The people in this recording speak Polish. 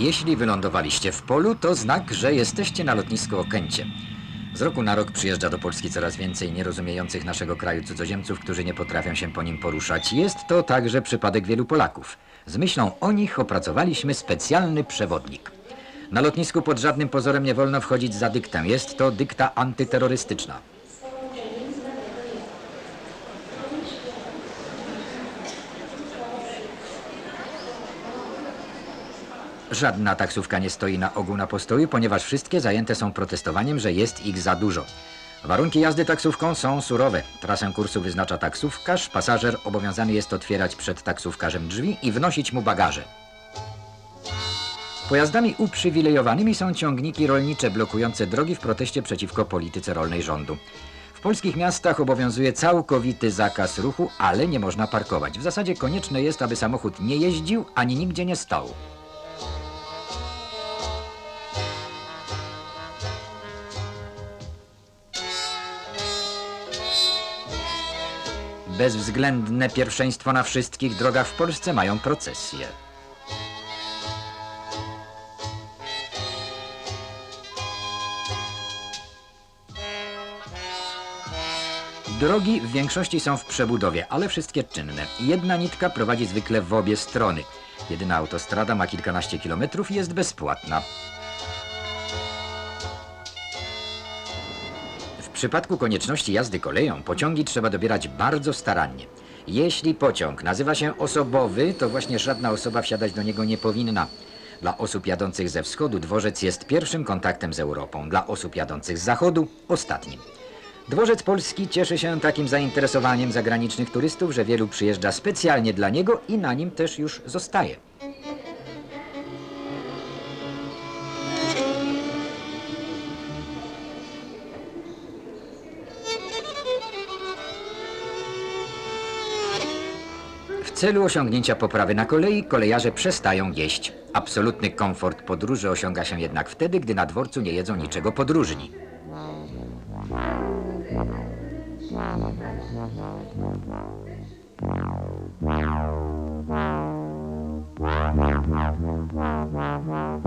Jeśli wylądowaliście w polu, to znak, że jesteście na lotnisku Okęcie. Z roku na rok przyjeżdża do Polski coraz więcej nierozumiejących naszego kraju cudzoziemców, którzy nie potrafią się po nim poruszać. Jest to także przypadek wielu Polaków. Z myślą o nich opracowaliśmy specjalny przewodnik. Na lotnisku pod żadnym pozorem nie wolno wchodzić za dyktę. Jest to dykta antyterrorystyczna. Żadna taksówka nie stoi na ogół na postoju, ponieważ wszystkie zajęte są protestowaniem, że jest ich za dużo. Warunki jazdy taksówką są surowe. Trasę kursu wyznacza taksówkarz. Pasażer obowiązany jest otwierać przed taksówkarzem drzwi i wnosić mu bagaże. Pojazdami uprzywilejowanymi są ciągniki rolnicze blokujące drogi w proteście przeciwko polityce rolnej rządu. W polskich miastach obowiązuje całkowity zakaz ruchu, ale nie można parkować. W zasadzie konieczne jest, aby samochód nie jeździł ani nigdzie nie stał. Bezwzględne pierwszeństwo na wszystkich drogach w Polsce mają procesje. Drogi w większości są w przebudowie, ale wszystkie czynne. Jedna nitka prowadzi zwykle w obie strony. Jedyna autostrada ma kilkanaście kilometrów i jest bezpłatna. Przypadku konieczności jazdy koleją pociągi trzeba dobierać bardzo starannie. Jeśli pociąg nazywa się osobowy, to właśnie żadna osoba wsiadać do niego nie powinna. Dla osób jadących ze wschodu dworzec jest pierwszym kontaktem z Europą, dla osób jadących z zachodu ostatnim. Dworzec Polski cieszy się takim zainteresowaniem zagranicznych turystów, że wielu przyjeżdża specjalnie dla niego i na nim też już zostaje. Celu osiągnięcia poprawy na kolei kolejarze przestają jeść. Absolutny komfort podróży osiąga się jednak wtedy, gdy na dworcu nie jedzą niczego podróżni. Wow.